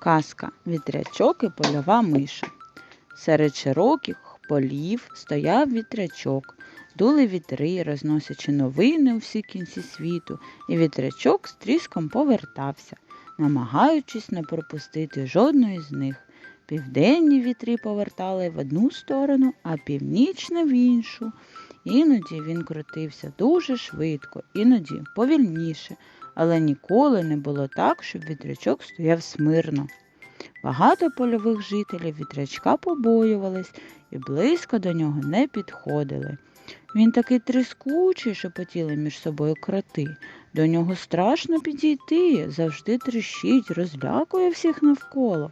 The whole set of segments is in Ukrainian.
Казка Вітрячок і польова миша. Серед широких полів стояв вітрячок. Дули вітри, розносячи новини у всі кінці світу, і вітрячок з тріском повертався, намагаючись не пропустити жодної з них. Південні вітри повертали в одну сторону, а північні в іншу. Іноді він крутився дуже швидко, іноді повільніше, але ніколи не було так, щоб вітрячок стояв смирно. Багато польових жителів вітрячка побоювались і близько до нього не підходили. Він такий тріскучий, шепотіли між собою кроти. До нього страшно підійти, завжди тріщить, розлякує всіх навколо.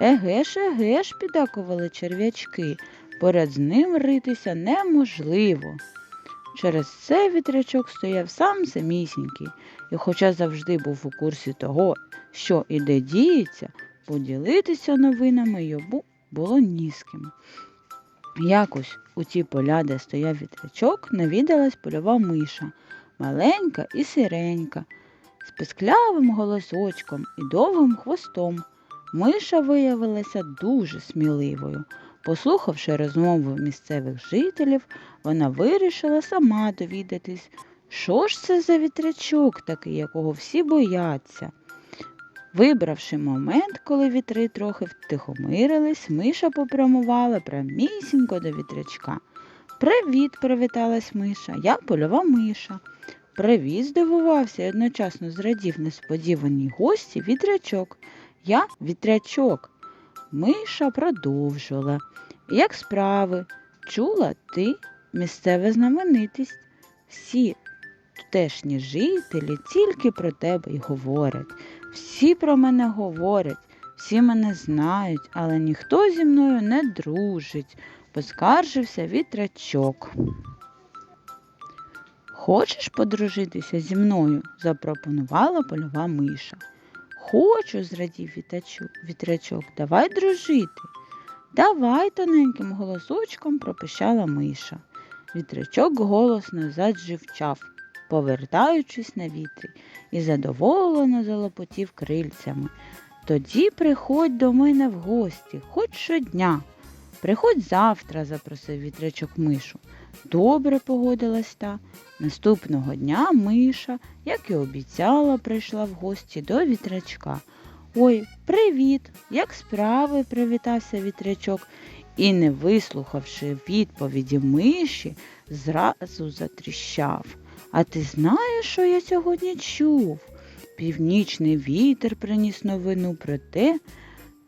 Еге ж, еге ж, підакували черв'ячки. Поряд з ним ритися неможливо. Через це вітрячок стояв сам самісінький, і, хоча завжди був у курсі того, що і де діється, поділитися новинами йому було ні з ким. Якось у ті поля, де стояв вітрячок, навідалась польова миша, маленька і сиренька, з писклявим голосочком і довгим хвостом. Миша виявилася дуже сміливою. Послухавши розмову місцевих жителів, вона вирішила сама довідатись, що ж це за вітрячок такий, якого всі бояться. Вибравши момент, коли вітри трохи втихомирились, миша попрямувала прямісінько до вітрячка. Привіт, привіталась миша, я польова миша. Привіт, здивувався і одночасно зрадів несподіваній гості вітрячок. Я вітрячок. Миша продовжила. Як справи? Чула ти місцева знаменитість. Всі тутешні жителі тільки про тебе й говорять. Всі про мене говорять, всі мене знають, але ніхто зі мною не дружить, поскаржився вітрячок. Хочеш подружитися зі мною? запропонувала польова миша. Хочу, зрадів вітрячок, давай дружити. Давай тоненьким голосочком пропищала миша. Вітрячок голосно задживчав, повертаючись на вітрі, і задоволено залопотів крильцями. Тоді приходь до мене в гості, хоч щодня. Приходь завтра, запросив вітрячок мишу. Добре погодилась та. Наступного дня миша, як і обіцяла, прийшла в гості до вітрячка. Ой, привіт! Як справи? привітався вітрячок і, не вислухавши відповіді миші, зразу затріщав. А ти знаєш, що я сьогодні чув? Північний вітер приніс новину про те,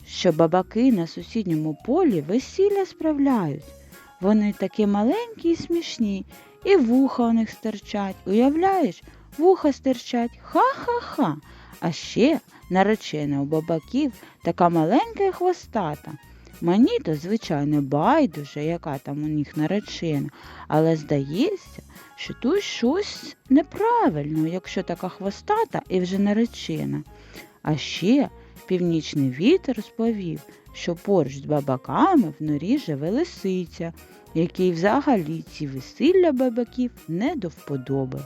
що бабаки на сусідньому полі весілля справляють. Вони такі маленькі і смішні, і вуха у них стирчать. Уявляєш, вуха стирчать. Ха-ха-ха. А ще наречена у бабаків така маленька і хвостата. Мені то, звичайно, байдуже, яка там у них наречена, але здається, що тут щось неправильно, якщо така хвостата і вже наречена. А ще північний вітер розповів, що поруч з бабаками в норі живе лисиця, якій взагалі ці весілля бабаків не до вподоби.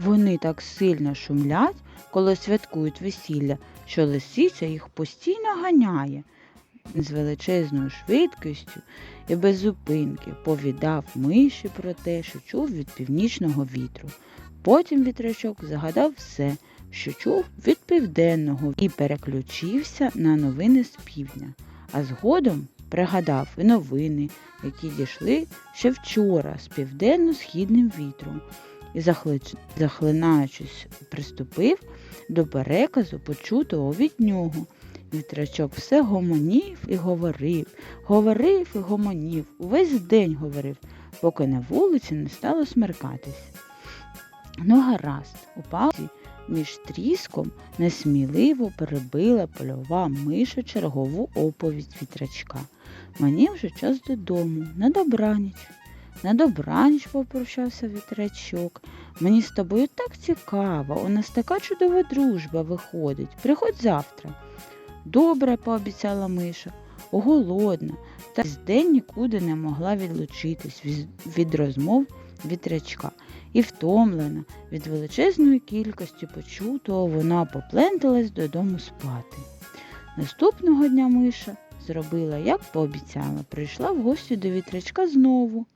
Вони так сильно шумлять, коли святкують весілля, що лисиця їх постійно ганяє. З величезною швидкістю і без зупинки повідав миші про те, що чув від північного вітру. Потім вітрячок загадав все, що чув від південного, і переключився на новини з півдня, а згодом пригадав новини, які дійшли ще вчора з південно-східним вітром, і, захлинаючись, приступив до переказу почутого від нього. Вітрячок все гомонів і говорив, говорив і гомонів, увесь день говорив, поки на вулиці не стало смеркатись. Ну, гаразд, у паузі між тріском несміливо перебила польова миша чергову оповідь вітрячка. Мені вже час додому, на добраніч. На добраніч попрощався вітрячок. Мені з тобою так цікаво, у нас така чудова дружба виходить. Приходь завтра. Добре, пообіцяла миша, голодна, та з день нікуди не могла відлучитись від, від розмов вітрячка. І втомлена від величезної кількості почутого, вона попленталась додому спати. Наступного дня Миша зробила, як пообіцяла, прийшла в гості до вітрячка знову.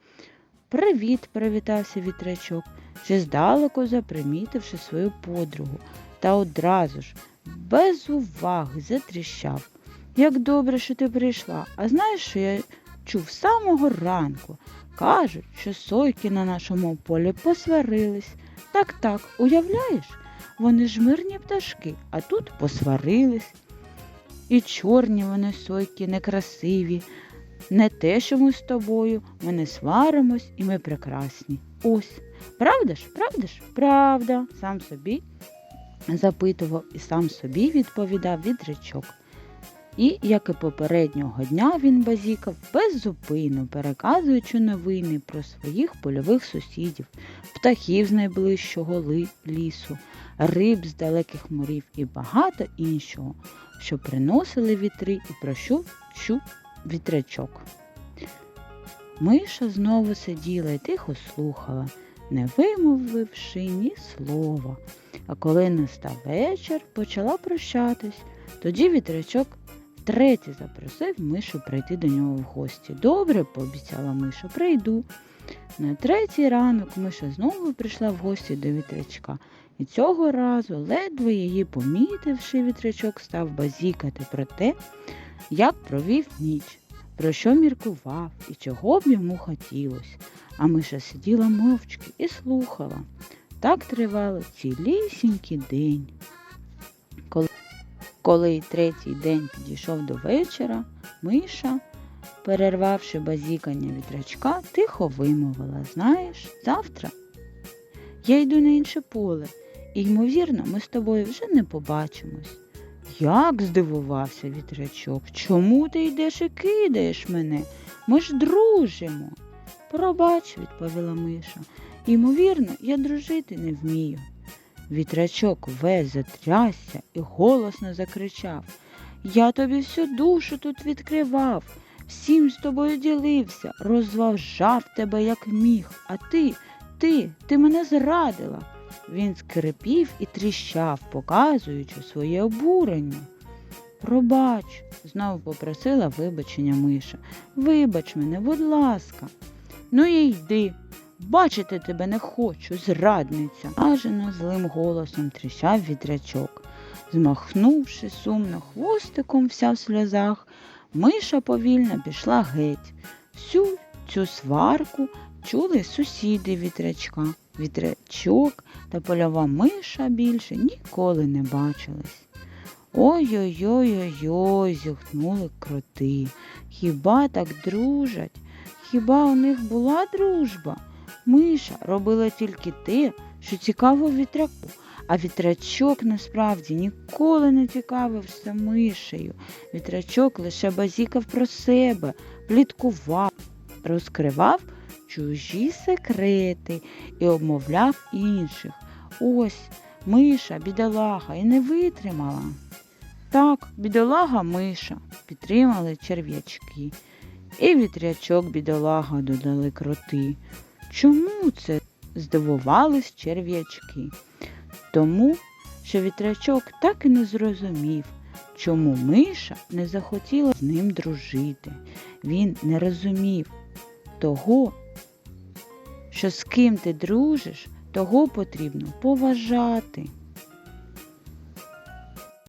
Привіт, привітався вітрячок, ще здалеку запримітивши свою подругу, та одразу ж, без уваги, затріщав. Як добре, що ти прийшла, а знаєш, що я чув самого ранку. Кажуть, що сойки на нашому полі посварились. Так, так, уявляєш? Вони ж мирні пташки, а тут посварились. І чорні вони сойки, некрасиві. Не те, що ми з тобою, ми не сваримось і ми прекрасні. Ось. Правда ж, правда ж? Правда, сам собі запитував і сам собі відповідав вітрячок. І, як і попереднього дня, він базікав без зупину, переказуючи новини про своїх польових сусідів, птахів з найближчого лісу, риб з далеких морів і багато іншого, що приносили вітри і про що чув вітрячок. Миша знову сиділа і тихо слухала, не вимовивши ні слова. А коли настав вечір, почала прощатись. Тоді вітрячок втретє запросив Мишу прийти до нього в гості. Добре, пообіцяла Миша, прийду. На третій ранок Миша знову прийшла в гості до вітрячка. І цього разу, ледве її помітивши, вітрячок став базікати про те, як провів ніч, про що міркував і чого б йому хотілося. А Миша сиділа мовчки і слухала. Так тривало цілісінький день. Коли, коли третій день підійшов до вечора, Миша, перервавши базікання вітрячка, тихо вимовила Знаєш, завтра я йду на інше поле, і, ймовірно, ми з тобою вже не побачимось. Як здивувався вітрячок, чому ти йдеш і кидаєш мене? Ми ж дружимо. Пробач, відповіла Миша. Ймовірно, я дружити не вмію. Вітрячок весь затрясся і голосно закричав. Я тобі всю душу тут відкривав, всім з тобою ділився, розважав тебе, як міг, а ти, ти, ти мене зрадила. Він скрипів і тріщав, показуючи своє обурення. Пробач, знову попросила вибачення Миша. Вибач мене, будь ласка. Ну і йди. Бачити тебе не хочу, зрадниця. Ажено злим голосом тріщав вітрячок. Змахнувши сумно хвостиком вся в сльозах, Миша повільно пішла геть. Всю цю сварку чули сусіди вітрячка. Вітрячок та польова миша більше ніколи не бачились. Ой-ой-ой-ой-ой, кроти. Хіба так дружать? Хіба у них була дружба? Миша робила тільки те, що цікаво вітряку, а вітрячок насправді ніколи не цікавився мишею. Вітрячок лише базікав про себе, пліткував, розкривав чужі секрети і обмовляв інших. Ось миша, бідолага, і не витримала. Так, бідолага миша, підтримали черв'ячки. І вітрячок бідолага додали кроти. Чому це? здивувались черв'ячки. Тому, що вітрячок так і не зрозумів, чому миша не захотіла з ним дружити. Він не розумів того, що з ким ти дружиш, того потрібно поважати.